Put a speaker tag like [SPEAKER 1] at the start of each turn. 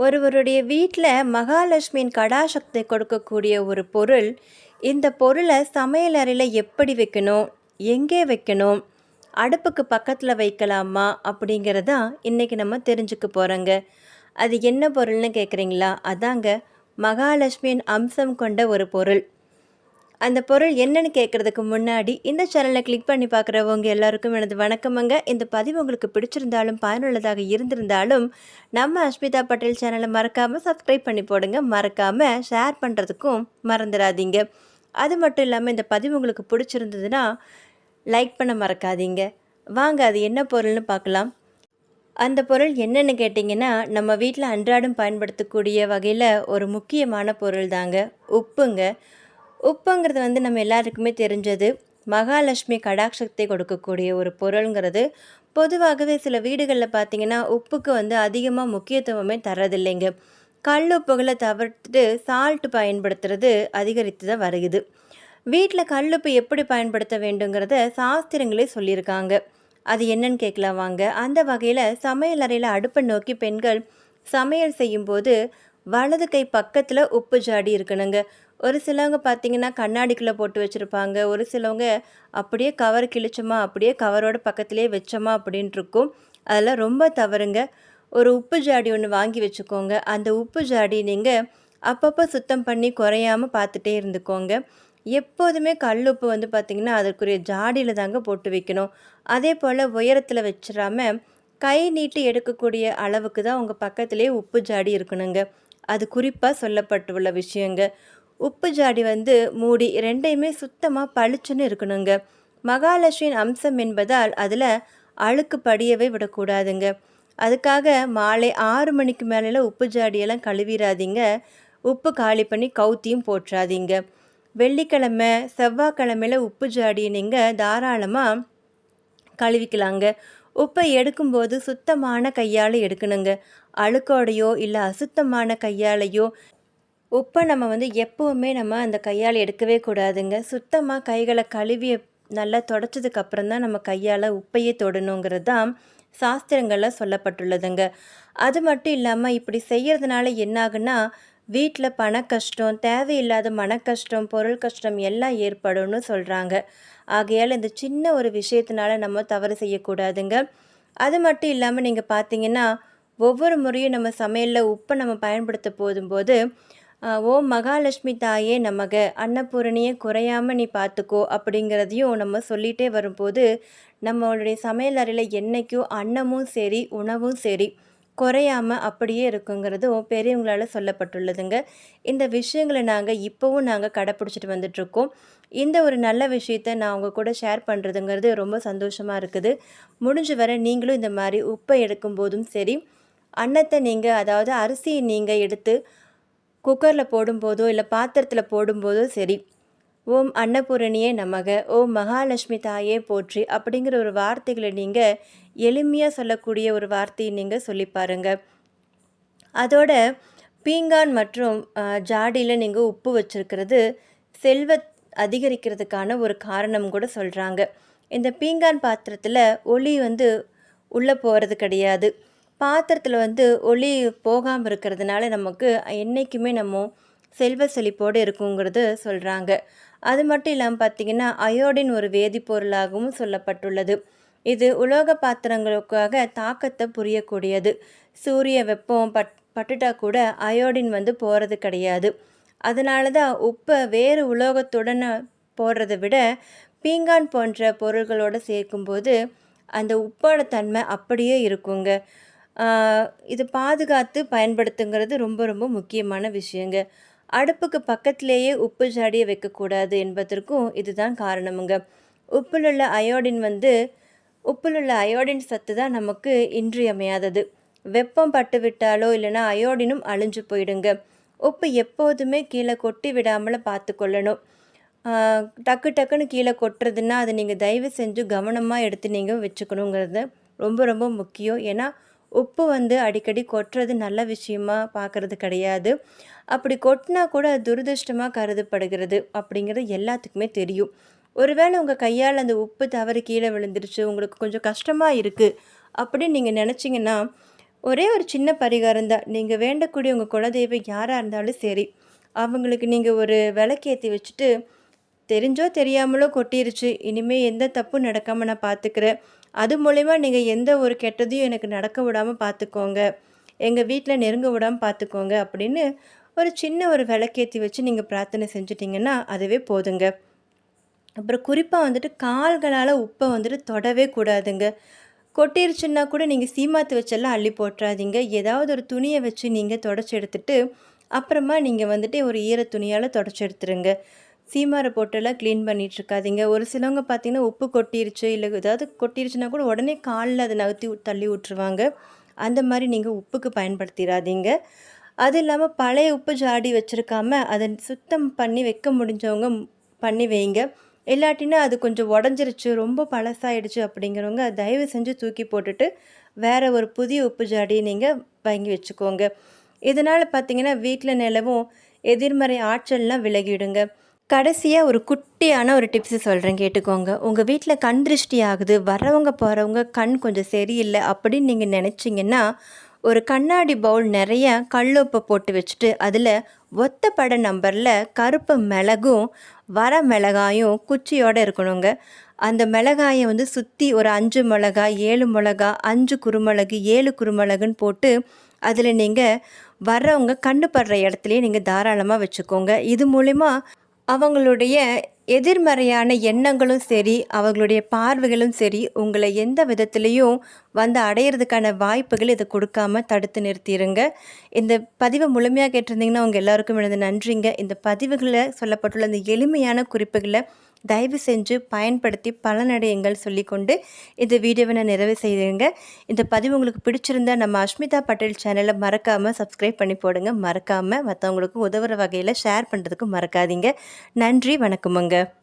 [SPEAKER 1] ஒருவருடைய வீட்டில் மகாலட்சுமியின் கடாசக்தி கொடுக்கக்கூடிய ஒரு பொருள் இந்த பொருளை சமையலறையில் எப்படி வைக்கணும் எங்கே வைக்கணும் அடுப்புக்கு பக்கத்தில் வைக்கலாமா அப்படிங்கிறதான் இன்றைக்கி நம்ம தெரிஞ்சுக்க போகிறோங்க அது என்ன பொருள்னு கேட்குறீங்களா அதாங்க மகாலட்சுமியின் அம்சம் கொண்ட ஒரு பொருள். அந்த பொருள் என்னன்னு கேட்குறதுக்கு முன்னாடி இந்த சேனலை கிளிக் பண்ணி பார்க்குறவங்க எல்லாருக்கும் எனது வணக்கமங்க. இந்த பதிவு உங்களுக்கு பிடிச்சிருந்தாலும் பயனுள்ளதாக இருந்திருந்தாலும் நம்ம அஸ்மிதா பட்டேல் சேனலை மறக்காமல் சப்ஸ்கிரைப் பண்ணி போடுங்க. மறக்காமல் ஷேர் பண்ணுறதுக்கும் மறந்துடாதீங்க அது மட்டும் இல்லாமல் இந்த பதிவு உங்களுக்கு பிடிச்சிருந்ததுன்னா லைக் பண்ண மறக்காதீங்க. வாங்க அது என்ன பொருள்னு பார்க்கலாம். அந்த பொருள் என்னென்னு கேட்டிங்கன்னா நம்ம வீட்டில் அன்றாடம் பயன்படுத்தக்கூடிய வகையில் ஒரு முக்கியமான பொருள் தாங்க உப்புங்க. உப்புங்கிறது வந்து நம்ம எல்லாருக்குமே தெரிஞ்சது. மகாலட்சுமி கடாட்சத்தை கொடுக்கக்கூடிய ஒரு பொருளுங்கிறது பொதுவாகவே சில வீடுகளில் பார்த்தீங்கன்னா உப்புக்கு வந்து அதிகமாக முக்கியத்துவமே தரதில்லைங்க கல் உப்புகளை தவிர்த்துட்டு சால்ட் பயன்படுத்துறது அதிகரித்து தான் வருகுது. வீட்டில் கல்லுப்பு எப்படி பயன்படுத்த வேண்டுங்கிறத சாஸ்திரங்களே சொல்லியிருக்காங்க. அது என்னன்னு கேட்கலாம் வாங்க. அந்த வகையில் சமையல் அறையில் அடுப்பை நோக்கி பெண்கள் சமையல் செய்யும்போது வலது கை பக்கத்தில் உப்பு ஜாடி இருக்கணுங்க. ஒரு சிலவங்க பார்த்தீங்கன்னா கண்ணாடிக்குள்ளே போட்டு வச்சுருப்பாங்க. ஒரு சிலவங்க அப்படியே கவர் கிழிச்சோமா அப்படியே கவரோட பக்கத்துலேயே வச்சோமா அப்படின்ட்டு இருக்கும் அதெல்லாம் ரொம்ப தவறுங்க. ஒரு உப்பு ஜாடி ஒன்று வாங்கி வச்சுக்கோங்க. அந்த உப்பு ஜாடி நீங்கள் அப்பப்போ சுத்தம் பண்ணி குறையாமல் பார்த்துட்டே இருந்துக்கோங்க. எப்போதுமே கல் உப்பு வந்து பார்த்திங்கன்னா அதற்குரிய ஜாடியில் தாங்க போட்டு வைக்கணும். அதே போல் உயரத்தில் வச்சிடாம கை நீட்டி எடுக்கக்கூடிய அளவுக்கு தான் உங்கள் பக்கத்துலேயே உப்பு ஜாடி இருக்கணுங்க. அது குறிப்பாக சொல்லப்பட்டுள்ள விஷயங்க. உப்பு ஜாடி வந்து மூடி ரெண்டையுமே சுத்தமாக பளிச்சுன்னு இருக்கணுங்க. மகாலட்சுமியின் அம்சம் என்பதால் அதில் அழுக்கு படியவே விடக்கூடாதுங்க. அதுக்காக மாலை ஆறு மணிக்கு மேலே உப்பு ஜாடியெல்லாம் கழுவிடாதீங்க உப்பு காலி பண்ணி கவுத்தியும் போட்டுறாதீங்க வெள்ளிக்கிழமை செவ்வாய்க்கிழமையில் உப்பு ஜாடியை நீங்கள் தாராளமாக கழுவிக்கலாங்க. உப்பை எடுக்கும்போது சுத்தமான கையால் எடுக்கணுங்க. அழுக்கோடையோ இல்லை அசுத்தமான கையாலையோ உப்பை நம்ம வந்து எப்போவுமே நம்ம அந்த கையால் எடுக்கவே கூடாதுங்க. சுத்தமாக கைகளை கழுவி நல்லா தொடச்சதுக்கு அப்புறம் தான் நம்ம கையால் உப்பையே தொடணுங்கிறது தான் சாஸ்திரங்களில் சொல்லப்பட்டுள்ளதுங்க. அது மட்டும் இல்லாமல் இப்படி செய்கிறதுனால என்னாகுன்னா வீட்டில் பண கஷ்டம் தேவையில்லாத மன கஷ்டம் பொருள் கஷ்டம் எல்லாம் ஏற்படும்னு சொல்கிறாங்க ஆகையால் இந்த சின்ன ஒரு விஷயத்தினால நம்ம தவறு செய்யக்கூடாதுங்க. அது மட்டும் இல்லாமல் நீங்கள் பார்த்தீங்கன்னா ஒவ்வொரு முறையும் நம்ம சமையலில் உப்பை நம்ம பயன்படுத்த போதும்போது ஓ மகாலட்சுமி தாயே நமக அன்னபூரணியை குறையாம நீ பார்த்துக்கோ அப்படிங்கிறதையும் நம்ம சொல்லிகிட்டே வரும்போது நம்மளுடைய சமையல் அறையில் என்றைக்கும் அன்னமும் சரி உணவும் சரி குறையாம அப்படியே இருக்குங்கிறதும் பெரியவங்களால் சொல்லப்பட்டுள்ளதுங்க. இந்த விஷயங்களை நாங்கள் இப்போவும் நாங்கள் கடைப்பிடிச்சிட்டு வந்துட்ருக்கோம் இந்த ஒரு நல்ல விஷயத்த நான் உங்கள் கூட ஷேர் பண்ணுறதுங்கிறது ரொம்ப சந்தோஷமாக இருக்குது. முடிஞ்ச வரை நீங்களும் இந்த மாதிரி உப்பை எடுக்கும் போதும் சரி அன்னத்தை நீங்கள் அதாவது அரிசியை நீங்கள் எடுத்து குக்கரில் போடும்போதோ இல்லை பாத்திரத்தில் போடும்போதோ சரி ஓம் அன்னபூரணியே நமக ஓம் மகாலட்சுமி தாயே போற்றி அப்படிங்கிற ஒரு வார்த்தைகளை நீங்கள் எளிமையாக சொல்லக்கூடிய ஒரு வார்த்தையை நீங்கள் சொல்லி பாருங்க. அதோட பீங்கான் மற்றும் ஜாடியில் நீங்கள் உப்பு வச்சிருக்கிறது செல்வ அதிகரிக்கிறதுக்கான ஒரு காரணம் கூட சொல்கிறாங்க இந்த பீங்கான் பாத்திரத்தில் ஒளி வந்து உள்ளே போகிறது கிடையாது. பாத்திரத்தில் வந்து ஒளி போகாமல் இருக்கிறதுனால நமக்கு என்றைக்குமே நம்ம செல்வ செழிப்போடு இருக்குங்கிறது சொல்கிறாங்க அது மட்டும் இல்லாமல் பார்த்தீங்கன்னா அயோடின் ஒரு வேதிப்பொருளாகவும் சொல்லப்பட்டுள்ளது. இது உலோக பாத்திரங்களுக்காக தாக்கத்தை புரியக்கூடியது. சூரிய வெப்பம் பட் பட்டுட்டா கூட அயோடின் வந்து போகிறது கிடையாது. அதனால தான் உப்பை வேறு உலோகத்துடன் போடுறதை விட பீங்கான் போன்ற பொருள்களோடு சேர்க்கும்போது அந்த உப்போட தன்மை அப்படியே இருக்குங்க. இது பாதுகாத்து பயன்படுத்துங்கிறது ரொம்ப ரொம்ப முக்கியமான விஷயங்க. அடுப்புக்கு பக்கத்திலேயே உப்பு ஜாடியை வைக்கக்கூடாது என்பதற்கும் இதுதான் காரணமுங்க. உப்பில் உள்ள அயோடின் வந்து உப்பில் உள்ள அயோடின் சத்து தான் நமக்கு இன்றியமையாதது. வெப்பம் பட்டு விட்டாலோ இல்லைனா அயோடினும் அழிஞ்சு போயிடுங்க. உப்பு எப்போதுமே கீழே கொட்டி விடாமல் பார்த்து கொள்ளணும் டக்கு டக்குன்னு கீழே கொட்டுறதுன்னா அதை நீங்கள் தயவு செஞ்சு கவனமாக எடுத்து நீங்கள் வச்சுக்கணுங்கிறது ரொம்ப ரொம்ப முக்கியம். ஏன்னா உப்பு வந்து அடிக்கடி கொட்டுறது நல்ல விஷயமா பார்க்குறது கிடையாது. அப்படி கொட்டினா கூட அது துரதிர்ஷ்டமாக கருதப்படுகிறது அப்படிங்கிறது எல்லாத்துக்குமே தெரியும். ஒருவேளை உங்கள் கையால் அந்த உப்பு தவறு கீழே விழுந்துருச்சு உங்களுக்கு கொஞ்சம் கஷ்டமாக இருக்குது அப்படின்னு நீங்கள் நினச்சிங்கன்னா ஒரே ஒரு சின்ன பரிகாரம் தான். நீங்கள் வேண்டக்கூடிய உங்கள் குலதெய்வம் யாராக இருந்தாலும் சரி அவங்களுக்கு நீங்கள் ஒரு விளக்கேற்றி வச்சுட்டு தெரிஞ்சோ தெரியாமலோ கொட்டிருச்சு இனிமேல் எந்த தப்பும் நடக்காமல் நான் பார்த்துக்கிறேன் அது மூலயமா நீங்கள் எந்த ஒரு கெட்டதையும் எனக்கு நடக்க விடாமல் பார்த்துக்கோங்க எங்கள் வீட்டில் நெருங்க விடாமல் பார்த்துக்கோங்க அப்படின்னு ஒரு சின்ன ஒரு விளக்கேற்றி வச்சு நீங்கள் பிரார்த்தனை செஞ்சிட்டிங்கன்னா அதுவே போதுங்க. அப்புறம் குறிப்பாக வந்துட்டு கால்களால் உப்பை வந்துட்டு தொடவே கூடாதுங்க. கொட்டிருச்சுன்னா கூட நீங்கள் சீமாத்து வச்செல்லாம் அள்ளி போட்டுறாதீங்க. ஏதாவது ஒரு துணியை வச்சு நீங்கள் தொடச்சி எடுத்துட்டு அப்புறமா நீங்கள் வந்துட்டு ஒரு ஈர துணியால் தொடச்சி எடுத்துருங்க. சீமாரை போட்டெல்லாம் க்ளீன் பண்ணிகிட்ருக்காதீங்க ஒரு சிலவங்க பார்த்தீங்கன்னா உப்பு கொட்டிருச்சு இல்லை ஏதாவது கொட்டிருச்சுன்னா கூட உடனே காலில் அதை நகர்த்தி தள்ளி விட்ருவாங்க அந்த மாதிரி நீங்கள் உப்புக்கு பயன்படுத்திடாதீங்க அது இல்லாமல் பழைய உப்பு ஜாடி வச்சுருக்காம அதை சுத்தம் பண்ணி வைக்க முடிஞ்சவங்க பண்ணி வைங்க. இல்லாட்டினா அது கொஞ்சம் உடஞ்சிருச்சு ரொம்ப பழசாயிடுச்சு அப்படிங்கிறவங்க தயவு செஞ்சு தூக்கி போட்டுட்டு வேறு ஒரு புதிய உப்பு ஜாடியை நீங்கள் வாங்கி வச்சுக்கோங்க. இதனால் பார்த்தீங்கன்னா வீட்டில் நிலவும் எதிர்மறை ஆற்றல்லாம் விலகிடுங்க. கடைசியாக ஒரு குட்டியான ஒரு டிப்ஸு சொல்கிறேன் கேட்டுக்கோங்க. உங்கள் வீட்டில் கண் திருஷ்டி ஆகுது வரவங்க போகிறவங்க கண் கொஞ்சம் சரியில்லை அப்படின்னு நீங்கள் நினச்சிங்கன்னா ஒரு கண்ணாடி பவுல் நிறைய கல்லுப்பை போட்டு வச்சுட்டு அதில் ஒத்த பட நம்பரில் கருப்பு மிளகும் வர மிளகாயும் குச்சியோடு இருக்கணுங்க. அந்த மிளகாயை வந்து சுற்றி ஒரு அஞ்சு மிளகாய் ஏழு மிளகா அஞ்சு குருமிளகு ஏழு குருமிளகுன்னு போட்டு அதில் நீங்கள் வர்றவங்க கண்ணு படுற இடத்துலையே நீங்கள் தாராளமாக வச்சுக்கோங்க. இது மூலிமா அவங்களுடைய எதிர்மறையான எண்ணங்களும் சரி அவங்களுடைய பார்வைகளும் சரி உங்களை எந்த விதத்துலேயும் வந்து அடையிறதுக்கான வாய்ப்புகள் இதை கொடுக்காம தடுத்து நிறுத்திடுங்க இந்த பதிவை முழுமையாக கேட்டிருந்தீங்கன்னா அவங்க எல்லாருக்கும் எனது நன்றிங்க. இந்த பதிவுகளில் சொல்லப்பட்டுள்ள இந்த எளிமையான குறிப்புகளை தயவு செஞ்சு பயன்படுத்தி பலனடையுங்கள் சொல்லிக்கொண்டு இந்த வீடியோவை நான் நிறைவு செய்துங்க இந்த பதிவு உங்களுக்கு பிடிச்சிருந்தா நம்ம அஷ்மிதா பட்டேல் சேனலை மறக்காமல் சப்ஸ்கிரைப் பண்ணி போடுங்க. மறக்காமல் மற்றவங்களுக்கு உதவுற வகையில் ஷேர் பண்ணுறதுக்கு மறக்காதீங்க. நன்றி வணக்கமுங்க.